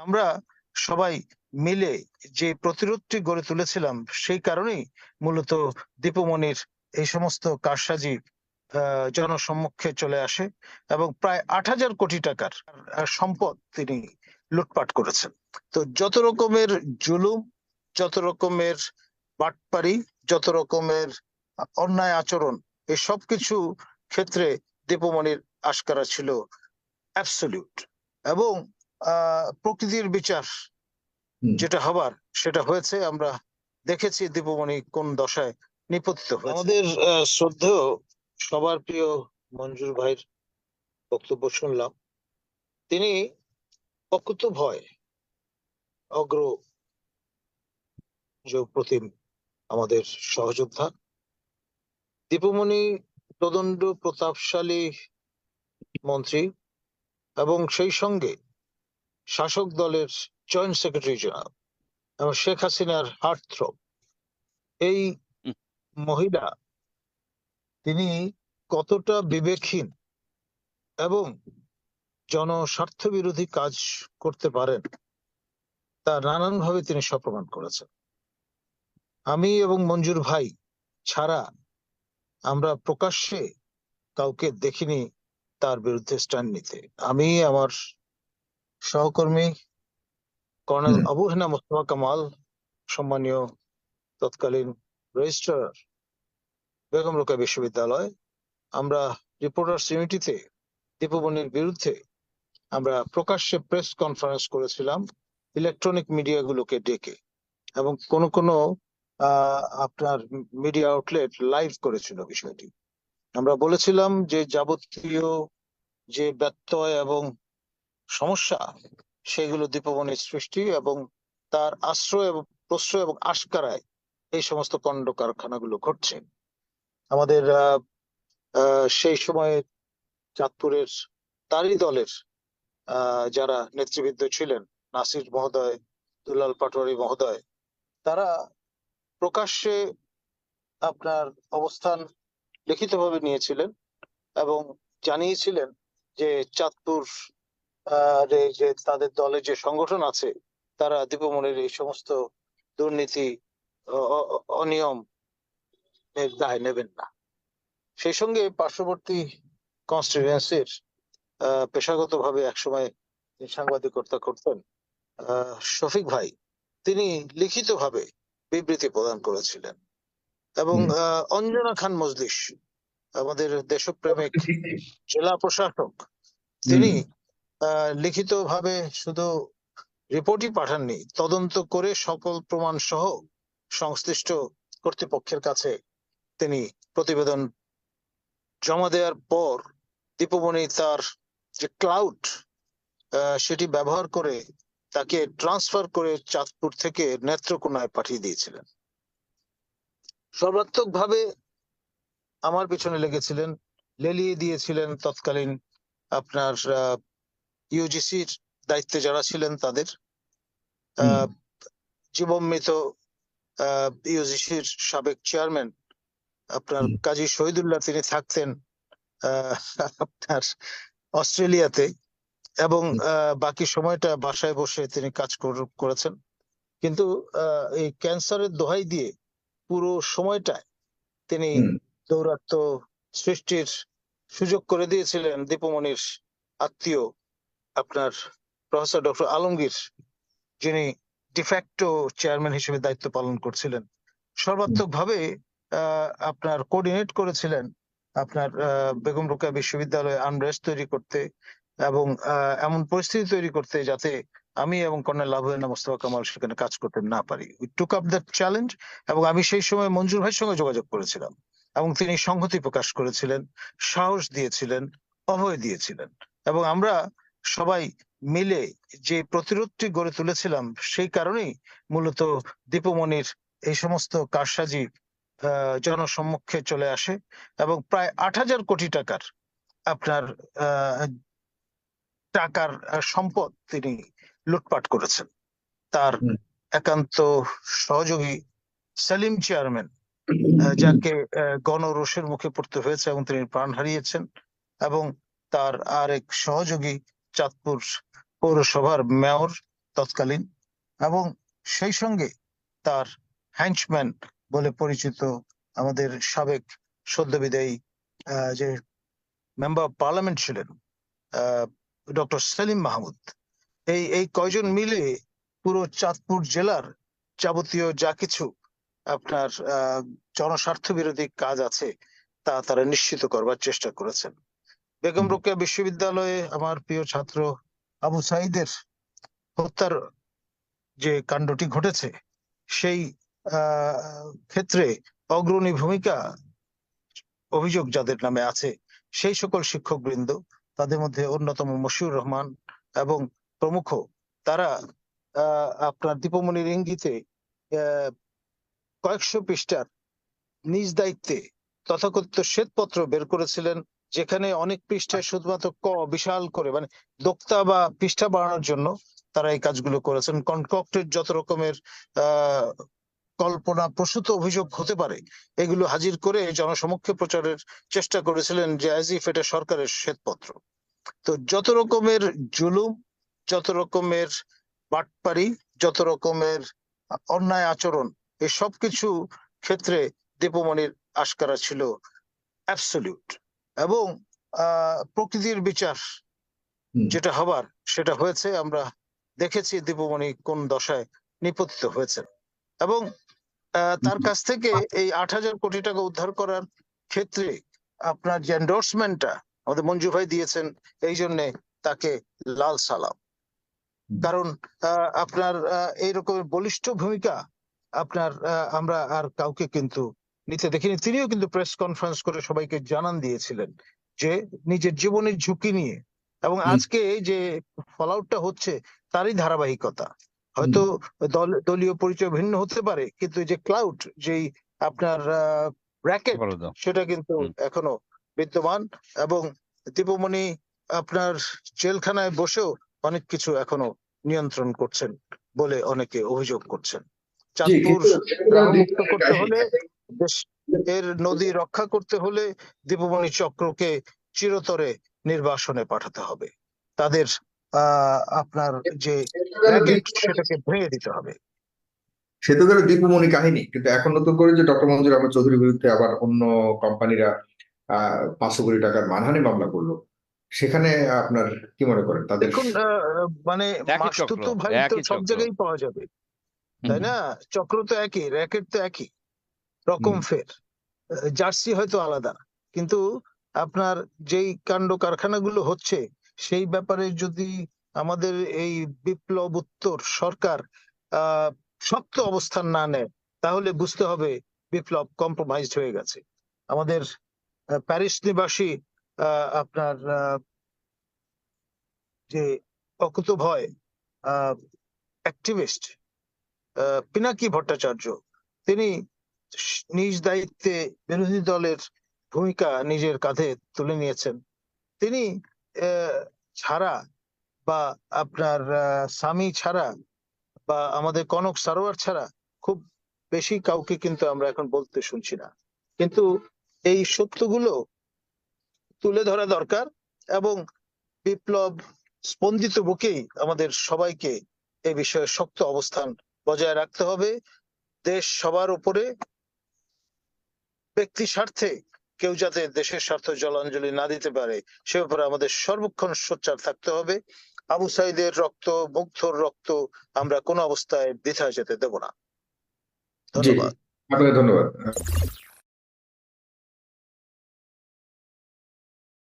আমরা সবাই মিলে যে প্রতিরোধটি গড়ে তুলেছিলাম, সেই কারণেই মূলত দীপমণির এই সমস্ত কারসাজি জনসম্মুখে চলে আসে এবং প্রায় আট হাজার কোটি টাকার সম্পদ তিনি লুটপাট করেছেন। তো যত রকমের জুলুম, যত রকমের বাটপারি, যত রকমের অন্যায় আচরণ এই সব কিছু ক্ষেত্রে দীপমণির আশকারা ছিল অ্যাবসলিউট এবং প্রকৃতির বিচার যেটা হবার সেটা হয়েছে আমরা দেখেছি দীপমণি কোন দশায় নিপতিত হয়েছে। আমাদের শ্রদ্ধেয় সবার প্রিয় মঞ্জুর ভাইয়ের বক্তব্য শুনলাম। তিনি অকুত ভয় অগ্র প্রতিম আমাদের সহযোদ্ধা। দীপমণি প্রদণ্ড প্রতাপশালী মন্ত্রী এবং সেই সঙ্গে শাসক দলের জয়েন্ট সেক্রেটারি জেনারেল এবং শেখ হাসিনার হার্ট থ্রব এই মহিলা তিনি কতটা বিবেকহীন এবং জনস্বার্থ বিরোধী কাজ করতে পারেন তা নানানভাবে তিনি সপ্রমাণ করেছেন। আমি এবং মঞ্জুর ভাই ছাড়া আমরা প্রকাশ্যে কাউকে দেখিনি তার বিরুদ্ধে স্ট্যান্ড নিতে। আমি আমার সহকর্মী কর্নেল। আবু হেনা মোস্তফা কামাল সম্মানীয় তৎকালীন রেজিস্ট্রার বেগম রোকা বিশ্ববিদ্যালয় আমরা রিপোর্টার্স ইউনিটিতে দীপবনির বিরুদ্ধে আমরা প্রকাশ্যে প্রেস কনফারেন্স করেছিলাম ইলেকট্রনিক মিডিয়াগুলোকে ডেকে এবং কোন কোন আহ, আপনার মিডিয়া আউটলেট লাইভ করেছিল বিষয়টি আমরা বলেছিলাম যে যাবতীয় যে ব্যত্যয় এবং সমস্যা, সেগুলো দীপবনির সৃষ্টি এবং তার আশ্রয় এবং প্রশ্রয় এবং আশকারায় এই সমস্ত কণ্ড কারখানাগুলো ঘটছে। আমাদের সেই সময়ে চাঁদপুরের তারই দলের যারা নেতৃবৃন্দ ছিলেন, নাসির মহোদয়, দুলাল পাটোয়ারি মহোদয়, তারা প্রকাশ্যে আপনার অবস্থান লিখিতভাবে নিয়েছিলেন এবং জানিয়েছিলেন যে চাঁদপুর যে তাদের দলের যে সংগঠন আছে তারা দীপমণির এই সমস্ত দুর্নীতি অনিয়ম এর দায় নেবেন না। সেই সঙ্গে পার্শ্ববর্তী কনস্টিটুয়েন্সির পেশাগত ভাবে একসময় সাংবাদিকতা করতেন আহ, শফিক ভাই। তিনি লিখিতভাবে বিবৃতি প্রদান করেছিলেন। এবং অঞ্জনা খান মজলিস আমাদের দেশপ্রেমিক জেলা প্রশাসক তিনি লিখিতভাবে শুধু রিপোর্টই পাঠাননি, তদন্ত করে সকল প্রমাণ সহ সংশ্লিষ্ট কর্তৃপক্ষের কাছে তিনি প্রতিবেদন জমা দেওয়ার পর দীপমণি তার যে ক্লাউড সেটি ব্যবহার করে তাকে ট্রান্সফার করে চাঁদপুর থেকে নেত্রকোনায় পাঠিয়ে দিয়েছিলেন। সর্বাত্মকভাবে আমার পিছনে লেগেছিলেন, লেলিয়ে দিয়েছিলেন তৎকালীন আপনার ইউজিসির দায়িত্বে যারা ছিলেন তাদের আহ, জীবনমৃত ইউজিসির সাবেক চেয়ারম্যান আপনার কাজী শহীদুল্লাহ তিনি থাকতেন আহ, আপনার অস্ট্রেলিয়াতে এবং বাকি সময়টা বাসায় বসে তিনি কাজ করেছেন। কিন্তু আহ, এই ক্যান্সারের দোহাই দিয়ে পুরো সময়টায় তিনি দৌরাত্ম সৃষ্টির সুযোগ করে দিয়েছিলেন দীপমণির আত্মীয় আপনার প্রফেসর ডক্টর আলমগীর, যিনি ডিফ্যাক্টো চেয়ারম্যান হিসেবে দায়িত্ব পালন করছিলেন। সর্বাত্মকভাবে আপনার কোঅর্ডিনেট করেছিলেন আপনার বেগম রোকেয়া বিশ্ববিদ্যালয়ে আনরেস্ট তৈরি করতে এবং এমন পরিস্থিতি তৈরি করতে যাতে আমি এবং কর্নেল লাভুয়েনা মোস্তফা কামাল সেখানে কাজ করতে না পারি। We took up that challenge এবং আমি সেই সময় মঞ্জুর ভাইয়ের সঙ্গে যোগাযোগ করেছিলাম এবং তিনি সংহতি প্রকাশ করেছিলেন, সাহস দিয়েছিলেন, অভয় দিয়েছিলেন এবং আমরা সবাই মিলে যে প্রতিরোধটি গড়ে তুলেছিলাম সেই কারণেই মূলত দীপমণির এই সমস্ত কারসাজি জনসম্মুখে চলে আসে এবং প্রায় আট হাজার কোটি টাকার আপনার টাকার সম্পদ তিনি লুটপাট করেছেন। তার একান্ত সহযোগী সেলিম চেয়ারম্যান যাকে গণরোষের মুখে পড়তে হয়েছে এবং তিনি প্রাণ হারিয়েছেন এবং তার আরেক সহযোগী চাঁদপুর পৌরসভার মেয়র তৎকালীন এবং সেই সঙ্গে তার হ্যান্ডম্যান বলে পরিচিত আমাদের সাবেক সদ্যবিদায়ী যে মেম্বার পার্লামেন্ট ছিলেন ডক্টর সেলিম মাহমুদ। এই এই কয়জন মিলে পুরো চাঁদপুর জেলার যাবতীয় যা কিছু আপনার জনস্বার্থ বিরোধী কাজ আছে তা তারা নিশ্চিত করবার চেষ্টা করেছেন। বেগম রোকেয়া বিশ্ববিদ্যালয়ে আমার প্রিয় ছাত্র আবু সাইদের হত্যার যে কাণ্ডটি ঘটেছে সেই ক্ষেত্রে অগ্রণী ভূমিকা অভিযোগ যাদের নামে আছে সেই সকল শিক্ষক বৃন্দ তাদের মধ্যে অন্যতম মশিউর রহমান এবং প্রমুখ তারা আহ, আপনার দীপমণির ইঙ্গিতে আহ, কয়েকশো পৃষ্ঠার নিজ দায়িত্বে তথাকথিত শ্বেতপত্র বের করেছিলেন যেখানে অনেক পৃষ্ঠায় শুধুমাত্র ক বিশাল করে মানে দোক্তা বা পৃষ্ঠা বাড়ানোর জন্য তারা এই কাজগুলো করেছেন। কনকক্টের যত রকমের আহ কল্পনা প্রসূত অভিযোগ হতে পারে এগুলো হাজির করে জনসমক্ষে প্রচারের চেষ্টা করেছিলেন যে অ্যাজ ইফ এটা সরকারের শ্বেতপত্র। তো যত রকমের জুলুম যত রকমের বাটপারি যত রকমের অন্যায় আচরণ এই সব কিছু ক্ষেত্রে দীপমণির আশকারা ছিল অ্যাবসলিউট। এবং প্রকৃতির বিচার যেটা হবার সেটা হয়েছে আমরা দেখেছি দীপমণি কোন দশায় নিপতিত হয়েছেন। এবং তার কাছ থেকে এই আট হাজার কোটি টাকা উদ্ধার করার ক্ষেত্রে আপনার যে এন্ডোর্সমেন্টটা আমাদের মঞ্জু ভাই দিয়েছেন এই জন্যে তাকে লাল সালাম। কারণ আহ, আপনার এইরকম বলিষ্ঠ ভূমিকা আপনার আহ, আমরা আর কাউকে কিন্তু নিতে দেখিনি তিনিও কিন্তু প্রেস কনফারেন্স করে সবাইকে জানান দিয়েছিলেন যে নিজের জীবনের ঝুঁকি নিয়ে এবং আজকে যে ফলআউটটা হচ্ছে তারই ধারাবাহিকতা। হয়তো দল দলীয় পরিচয় ভিন্ন হতে পারে কিন্তু যে ক্লাউড যেই আপনার র্যাকেট সেটা কিন্তু এখনও বিদ্যমান এবং দীপমণি আপনার জেলখানায় বসেও অনেক কিছু এখনও নিয়ন্ত্রণ করছেন বলে অনেকে অভিযোগ করছেন। চাঁদপুর মুক্ত করতে হলে এর নদী রক্ষা করতে হলে দীপমণি চক্রকে চিরতরে নির্বাসনে পাঠাতে হবে। তাদের আহ আপনার যে র্যাকেট সেটাকে ভেঙে দিতে হবে। সে তো গেল দীপুমণি কাহিনী কিন্তু এখন নতুন করে যে ডক্টর মঞ্জুর আহমেদ চৌধুরীর বিরুদ্ধে আবার অন্য কোম্পানিরা আহ পাঁচশো কোটি টাকার মানহানি মামলা করল সেখানে আপনার কি মনে করেন তাদের? মানে মাসতুতো ভাই তো সব জায়গায় পাওয়া যাবে তাই না? চক্র তো একই র্যাকেট তো একই। রকম ফের। জার্সি হয়তো আলাদা। কিন্তু আপনার যেই কাণ্ড কারখানাগুলো হচ্ছে সেই ব্যাপারে যদি আমাদের এই বিপ্লব উত্তর সরকার শক্ত অবস্থান না নেয় তাহলে বুঝতে হবে বিপ্লব কম্প্রোমাইজড হয়ে গেছে। আমাদের প্যারিস নিবাসী আহ, আপনার আহ, যে অকুত ভয় অ্যাক্টিভিস্ট পিনাকি ভট্টাচার্য তিনি নিজ দায়িত্বে বিরোধী দলের ভূমিকা নিজের কাঁধে তুলে নিয়েছেন। তিনি ছাড়া বা আপনার স্বামী ছাড়া বা আমাদের কনক সারোয়ার ছাড়া খুব বেশি কাউকে কিন্তু আমরা এখন বলতে শুনছি না। কিন্তু এই সত্যগুলো তুলে ধরা দরকার এবং বিপ্লব স্পন্দিত বুকেই আমাদের সবাইকে এই বিষয়ে শক্ত অবস্থান বজায় রাখতে হবে। দেশ সবার উপরে ব্যক্তি স্বার্থে কেউ যাতে দেশের স্বার্থ জলাঞ্জলি না দিতে পারে সে ব্যাপারে আমাদের সর্বক্ষণ সোচ্চার থাকতে হবে। আবু সাইদের রক্ত মুগ্ধর রক্ত আমরা কোনো অবস্থায় দ্বিধায় যেতে দেব না। ধন্যবাদ। আপনাকে ধন্যবাদ।